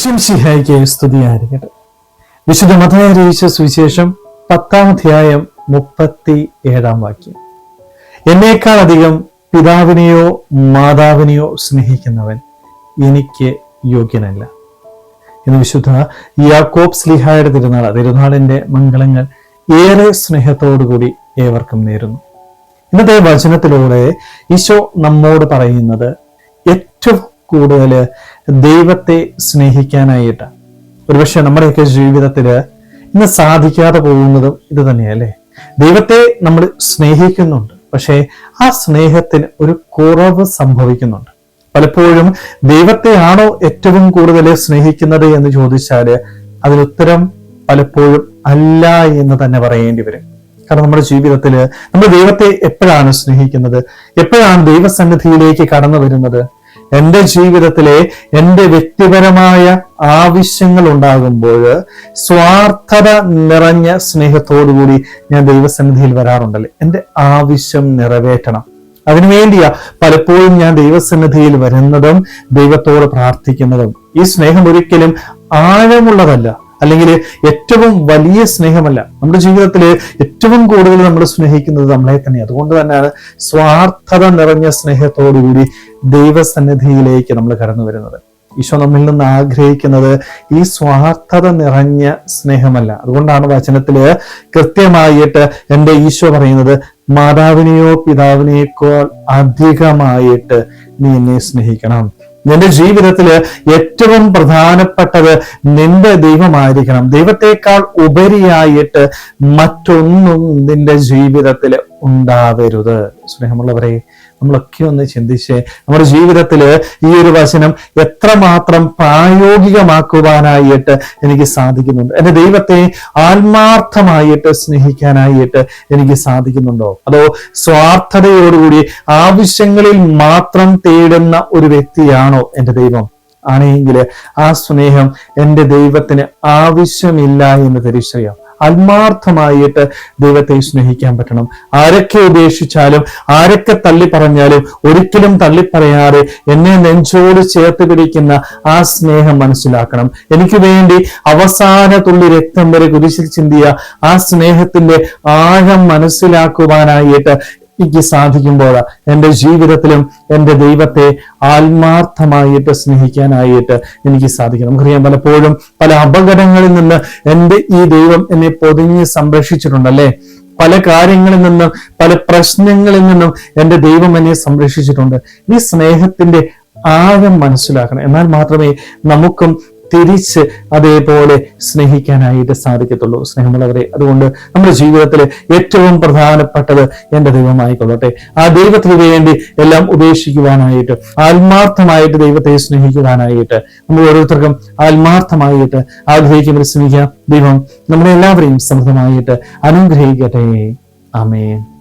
ശിഹായിക്ക് സ്തുതിയായിരിക്കട്ടെ. വിശുദ്ധ മതയാരീശ സുവിശേഷം പത്താം അധ്യായം മുപ്പത്തി ഏഴാം വാക്യം. എന്നേക്കാൾ അധികം പിതാവിനെയോ മാതാവിനെയോ സ്നേഹിക്കുന്നവൻ എനിക്ക് യോഗ്യനല്ല. ഇന്ന് വിശുദ്ധ യാക്കോബ് സ്ലിഹായുടെ തിരുനാൾ തിരുനാളിന്റെ മംഗളങ്ങൾ ഏറെ സ്നേഹത്തോടുകൂടി ഏവർക്കും നേരുന്നു. ഇന്നത്തെ വചനത്തിലൂടെ ഈശോ നമ്മോട് പറയുന്നത് ഏറ്റവും കൂടുതൽ ദൈവത്തെ സ്നേഹിക്കാനായിട്ട്. ഒരുപക്ഷെ നമ്മുടെയൊക്കെ ജീവിതത്തിൽ ഇന്ന് സാധിക്കാതെ പോകുന്നതും ഇത് തന്നെയല്ലേ ദൈവത്തെ നമ്മൾ സ്നേഹിക്കുന്നുണ്ട്. പക്ഷേ ആ സ്നേഹത്തിന് ഒരു കുറവ് സംഭവിക്കുന്നുണ്ട്. പലപ്പോഴും ദൈവത്തെയാണോ ഏറ്റവും കൂടുതൽ സ്നേഹിക്കുന്നത് എന്ന് ചോദിച്ചാൽ അതിനുത്തരം പലപ്പോഴും അല്ല എന്ന് തന്നെ പറയേണ്ടി വരും. കാരണം നമ്മുടെ ജീവിതത്തിൽ നമ്മൾ ദൈവത്തെ എപ്പോഴാണ് സ്നേഹിക്കുന്നത്? എപ്പോഴാണ് ദൈവസന്നിധിയിലേക്ക് കടന്നു വരുന്നത്? എന്റെ ജീവിതത്തിലെ എന്റെ വ്യക്തിപരമായ ആവശ്യങ്ങൾ ഉണ്ടാകുമ്പോൾ സ്വാർത്ഥത നിറഞ്ഞ സ്നേഹത്തോടുകൂടി ഞാൻ ദൈവസന്നിധിയിൽ വരാറുണ്ടല്ലേ? എന്റെ ആവശ്യം നിറവേറ്റണം. അതിനുവേണ്ടിയാ പലപ്പോഴും ഞാൻ ദൈവസന്നിധിയിൽ വരുന്നതും ദൈവത്തോട് പ്രാർത്ഥിക്കുന്നതും. ഈ സ്നേഹം ഒരിക്കലും ആഴമുള്ളതല്ല. അല്ലെങ്കിൽ ഏറ്റവും വലിയ സ്നേഹമല്ല. നമ്മുടെ ജീവിതത്തിൽ ഏറ്റവും കൂടുതൽ നമ്മൾ സ്നേഹിക്കുന്നത് നമ്മളെ തന്നെ. അതുകൊണ്ട് തന്നെയാണ് സ്വാർത്ഥത നിറഞ്ഞ സ്നേഹത്തോടുകൂടി ദൈവസന്നിധിയിലേക്ക് നമ്മൾ കടന്നു വരുന്നത്. ഈശോ നമ്മിൽ നിന്ന് ആഗ്രഹിക്കുന്നത് ഈ സ്വാർത്ഥത നിറഞ്ഞ സ്നേഹമല്ല. അതുകൊണ്ടാണ് വചനത്തിൽ കൃത്യമായിട്ട് എന്റെ ഈശോ പറയുന്നത് മാതാവിനെയോ പിതാവിനെയൊക്കെ അധികമായിട്ട് നീ എന്നെ സ്നേഹിക്കണം. നിന്റെ ജീവിതത്തിൽ ഏറ്റവും പ്രധാനപ്പെട്ടത് നിന്റെ ദൈവമായിരിക്കണം. ദൈവത്തെക്കാൾ ഉപരിയായിട്ട് മറ്റൊന്നും നിന്റെ ജീവിതത്തിൽ ഉണ്ടാവരുത്. സ്നേഹമുള്ളവരെ നമ്മളൊക്കെ ഒന്ന് ചിന്തിച്ച് നമ്മുടെ ജീവിതത്തിൽ ഈ ഒരു വചനം എത്രമാത്രം പ്രായോഗികമാക്കുവാനായിട്ട് എനിക്ക് സാധിക്കുന്നുണ്ട്. എന്റെ ദൈവത്തെ ആത്മാർത്ഥമായിട്ട് സ്നേഹിക്കാനായിട്ട് എനിക്ക് സാധിക്കുന്നുണ്ടോ? അതോ സ്വാർത്ഥതയോടുകൂടി ആവശ്യങ്ങളിൽ മാത്രം തേടുന്ന ഒരു വ്യക്തിയാണോ എന്റെ ദൈവം? ആണെങ്കിൽ ആ സ്നേഹം എന്റെ ദൈവത്തിന് ആവശ്യമില്ല എന്ന് തിരിച്ചറിയാം. ആത്മാർത്ഥമായിട്ട് ദൈവത്തെ സ്നേഹിക്കാൻ പറ്റണം. ആരൊക്കെ ഉപേക്ഷിച്ചാലും ആരൊക്കെ തള്ളി പറഞ്ഞാലും ഒരിക്കലും തള്ളി പറയാതെ എന്നെ നെഞ്ചോട് ചേർത്ത് പിടിക്കുന്ന ആ സ്നേഹം മനസ്സിലാക്കണം. എനിക്ക് വേണ്ടി അവസാന തുള്ളി രക്തം വരെ കുരിശിൽ ചിന്തിയ ആ സ്നേഹത്തിന്റെ ആഴം മനസ്സിലാക്കുവാനായിട്ട് എനിക്ക് സാധിക്കുമ്പോൾ എന്റെ ജീവിതത്തിലും എന്റെ ദൈവത്തെ ആത്മാർത്ഥമായിട്ട് സ്നേഹിക്കാനായിട്ട് എനിക്ക് സാധിക്കും നമുക്കറിയാം പലപ്പോഴും പല അപകടങ്ങളിൽ നിന്ന് എന്റെ ഈ ദൈവം എന്നെ പൊതിഞ്ഞ് സംരക്ഷിച്ചിട്ടുണ്ടല്ലേ? പല കാര്യങ്ങളിൽ നിന്നും പല പ്രശ്നങ്ങളിൽ നിന്നും എന്റെ ദൈവം എന്നെ സംരക്ഷിച്ചിട്ടുണ്ട്. ഈ സ്നേഹത്തിന്റെ ആഴം മനസ്സിലാക്കണം. എന്നാൽ മാത്രമേ നമുക്കും തിരിച്ച് അതേപോലെ സ്നേഹിക്കാനായിട്ട് സാധിക്കത്തുള്ളൂ. സ്നേഹമുള്ളവരെ അതുകൊണ്ട് നമ്മുടെ ജീവിതത്തിൽ ഏറ്റവും പ്രധാനപ്പെട്ടത് എന്റെ ദൈവമായിക്കൊള്ളട്ടെ. ആ ദൈവത്തിന് വേണ്ടി എല്ലാം ഉപേക്ഷിക്കുവാനായിട്ട് ആത്മാർത്ഥമായിട്ട് ദൈവത്തെ സ്നേഹിക്കുവാനായിട്ട് നമ്മൾ ഓരോരുത്തർക്കും ആത്മാർത്ഥമായിട്ട് ആഗ്രഹിക്കുന്ന ശ്രമിക്കാം ദൈവം നമ്മളെ എല്ലാവരെയും സമൃദ്ധമായിട്ട് അനുഗ്രഹിക്കട്ടെ. ആമേൻ.